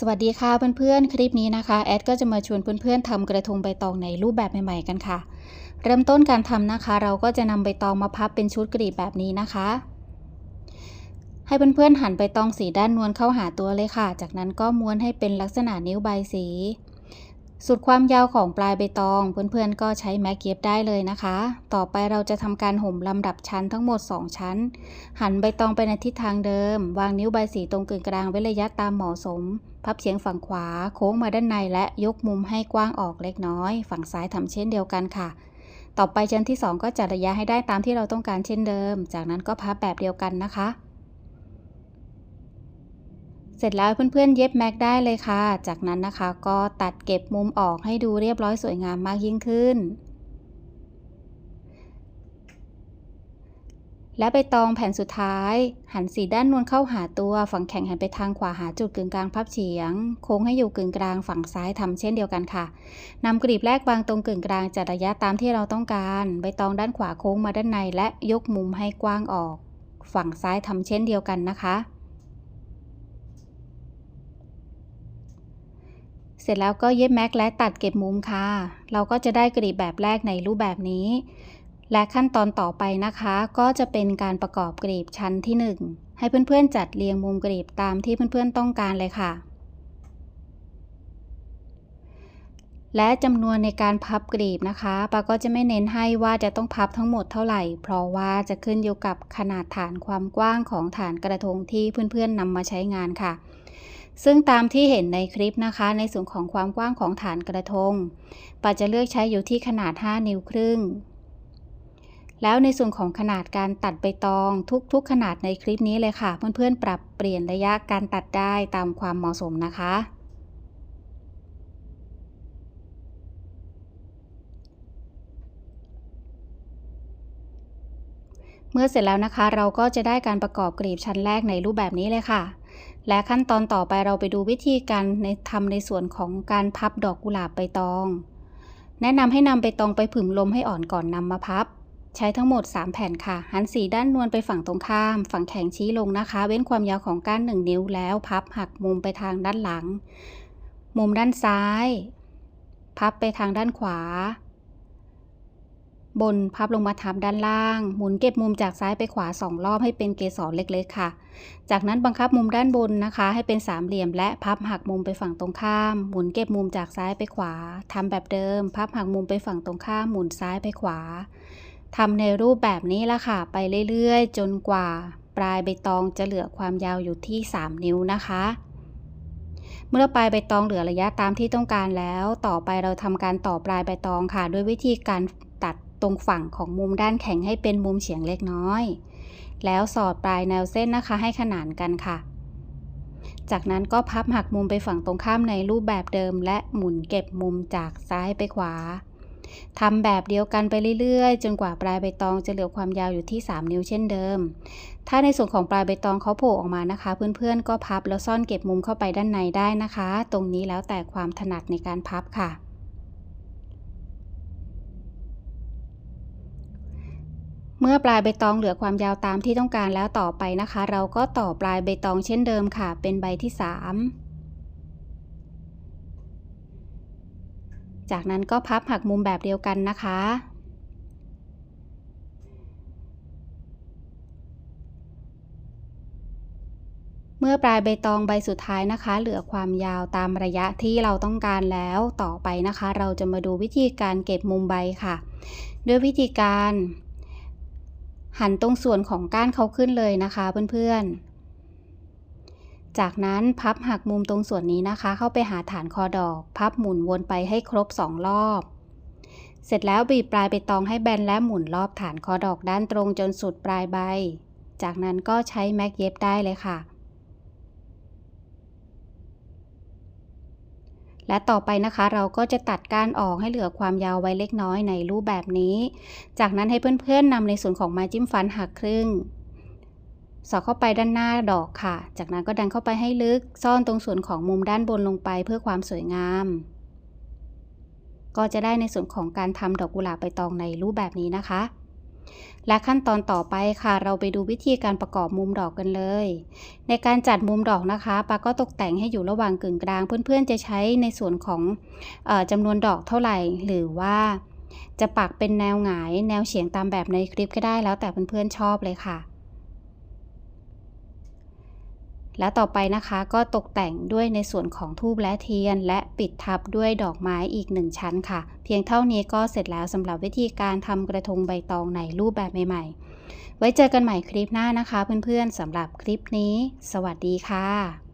สวัสดีค่ะเพื่อนๆ คลิปนี้นะคะ แอดก็จะมาชวนเพื่อนๆทำกระทงใบตองในรูปแบบใหม่ๆกันค่ะ เริ่มต้นการทำนะคะ เราก็จะนำใบตองมาพับเป็นชุดกรีบแบบนี้นะคะ ให้เพื่อนๆหันใบตองสีด้านนวลเข้าหาตัวเลยค่ะ จากนั้นก็ม้วนให้เป็นลักษณะนิ้วใบสี สุดความยาวของปลายใบตองเพื่อนๆก็ใช้แม็กเย็บได้เลยนะคะ ต่อไปเราจะทำการห่มลำดับชั้นทั้งหมด 2 ชั้น หันใบตองไปในทิศทางเดิม วางนิ้วใบสีตรงกึ่งกลางไว้ระยะตามเหมาะสม พับเฉียงฝั่งขวาโค้งมาด้านในและยกมุมให้กว้างออกเล็กน้อย ฝั่งซ้ายทำเช่นเดียวกันค่ะ ต่อไปชั้นที่ 2 ก็จัดระยะให้ได้ตามที่เราต้องการเช่นเดิม จากนั้นก็พับแบบเดียวกันนะคะ เสร็จแล้วเพื่อนๆเย็บแม็กได้เลยค่ะ จากนั้นนะคะก็ตัดเก็บมุมออกให้ดูเรียบร้อยสวยงามมากยิ่งขึ้น และไปตองแผ่นสุดท้าย หันสีด้านนวลเข้าหาตัว ฝั่งแข็งหันไปทางขวาหาจุดกึ่งกลางพับเฉียง โค้งให้อยู่กึ่งกลางฝั่งซ้ายทำเช่นเดียวกันค่ะนำกรีบแรกวางตรงกึ่งกลางจัดระยะตามที่เราต้องการ ใบตองด้านขวาโค้งมาด้านในและยกมุมให้กว้างออก ฝั่งซ้ายทำเช่นเดียวกันนะคะ เสร็จแล้วก็เย็บแม็กและตัดเก็บมุมค่ะ เราก็จะได้กรีบแบบแรกในรูปแบบนี้ และขั้นตอนต่อไปนะคะ ก็จะเป็นการประกอบกรีบชั้นที่ 1 ให้เพื่อนๆจัดเรียงมุมกรีบตามที่เพื่อนๆต้องการเลยค่ะ และจำนวนในการพับกรีบนะคะปาก็จะไม่เน้นให้ว่าจะต้องพับทั้งหมดเท่าไหร่ เพราะว่าจะขึ้นอยู่กับขนาดฐานความกว้างของฐานกระทงที่เพื่อนๆนำมาใช้งานค่ะซึ่งตามที่เห็นในคลิปนะคะ ในส่วนของความกว้างของฐานกระทงปาจะเลือกใช้อยู่ที่ขนาด 5 นิ้วครึ่ง แล้วในส่วนของขนาดการตัดใบตองทุกๆ ขนาดในคลิปนี้เลยค่ะ เพื่อนๆ ปรับเปลี่ยนระยะการตัดได้ตามความเหมาะสมนะคะ เมื่อเสร็จแล้วนะคะ เราก็จะได้การประกอบกรีบชั้นแรกในรูปแบบนี้เลยค่ะ และขั้นตอนต่อไปเราไปดูวิธีการในทำในส่วนของการพับดอกกุหลาบใบตอง แนะนำให้นำใบตองไปผึ่งลมให้อ่อนก่อนนำมาพับ ใช้ทั้งหมด 3 แผ่นค่ะ หันสีด้านนวลไปฝั่งตรงข้าม ฝั่งแข็งชี้ลงนะคะ เว้นความยาวของก้าน 1 นิ้วแล้ว พับหักมุมไปทางด้านหลัง มุมด้านซ้าย พับไปทางด้านขวา บนพับลงมาทับด้านล่าง หมุนเก็บมุมจากซ้ายไปขวาสองรอบให้เป็นเกสรเล็กๆค่ะ จากนั้นบังคับมุมด้านบนนะคะ ให้เป็นสามเหลี่ยม และพับหักมุมไปฝั่งตรงข้าม หมุนเก็บมุมจากซ้ายไปขวาทำแบบเดิม พับหักมุมไปฝั่งตรงข้าม หมุนซ้ายไปขวา ทำในรูปแบบนี้ละค่ะ ไปเรื่อยๆ จนกว่า ปลายใบตองจะเหลือความยาวอยู่ที่ 3 นิ้วนะคะ เมื่อปลายใบตองเหลือระยะตามที่ต้องการแล้ว ต่อไปเราทำการต่อปลายใบตองค่ะ ด้วยวิธีการตัดตรงฝั่งของมุมด้านแข็งให้เป็นมุมเฉียงเล็กน้อย แล้วสอดปลายแนวเส้นนะคะ ให้ขนานกันค่ะ จากนั้นก็พับหักมุมไปฝั่งตรงข้ามในรูปแบบเดิม และหมุนเก็บมุมจากซ้ายไปขวา ทำแบบเดียวกันไปเรื่อยๆ จนกว่าปลายใบตองจะเหลือความยาวอยู่ที่ 3 นิ้วเช่นเดิม ถ้าในส่วนของปลายใบตองเขาโผล่ออกมานะคะ เพื่อนๆ ก็พับแล้วซ่อนเก็บมุมเข้าไปด้านในได้นะคะ ตรงนี้แล้วแต่ความถนัดในการพับค่ะเมื่อปลายใบตองเหลือความยาวตามที่ต้องการแล้วต่อไปนะคะ เราก็ต่อปลายใบตองเช่นเดิมค่ะ เป็นใบที่ 3 จากนั้นก็พับหักมุมแบบเดียวกันนะคะ เมื่อปลายใบตองใบสุดท้ายนะคะ เหลือความยาวตามระยะที่เราต้องการแล้วต่อไปนะคะ เราจะมาดูวิธีการเก็บมุมใบค่ะ ด้วยวิธีการ หันตรงส่วนของก้านเขาขึ้นเลยนะคะเพื่อนๆ จากนั้นพับหักมุมตรงส่วนนี้นะคะ เข้าไปหาฐานคอดอก พับหมุนวนไปให้ครบ 2 รอบ เสร็จแล้วบีบปลายไปตองให้แบนและหมุนรอบฐานคอดอกด้านตรงจนสุดปลายใบ จากนั้นก็ใช้แม็กเย็บได้เลยค่ะ และต่อไปนะคะเราก็จะตัดก้านออกให้เหลือความยาวไว้เล็กน้อยในรูปแบบนี้ จากนั้นให้เพื่อนๆนำในส่วนของไม้จิ้มฟันหักครึ่ง สอดเข้าไปด้านหน้าดอกค่ะ จากนั้นก็ดันเข้าไปให้ลึก ซ่อนตรงส่วนของมุมด้านบนลงไปเพื่อความสวยงาม ก็จะได้ในส่วนของการทำดอกกุหลาบใบตองในรูปแบบนี้นะคะ และขั้นตอนต่อไปค่ะ เราไปดูวิธีการประกอบมุมดอกกันเลย ในการจัดมุมดอกนะคะปาก็ตกแต่งให้อยู่ระหว่างกึ่งกลาง เพื่อนๆจะใช้ในส่วนของออจำนวนดอกเท่าไหร่ หรือว่าจะปักเป็นแนวหงาย แนวเฉียงตามแบบในคลิปก็ได้แล้วแต่เพื่อนๆชอบเลยค่ะ และต่อไปนะคะก็ตกแต่งด้วยในส่วนของทูบและเทียน และปิดทับด้วยดอกไม้อีกหนึ่งชั้นค่ะ เพียงเท่านี้ก็เสร็จแล้วสำหรับวิธีการทำกระทงใบตองในรูปแบบใหม่ๆ ไว้เจอกันใหม่คลิปหน้านะคะเพื่อนๆสำหรับคลิปนี้ สวัสดีค่ะ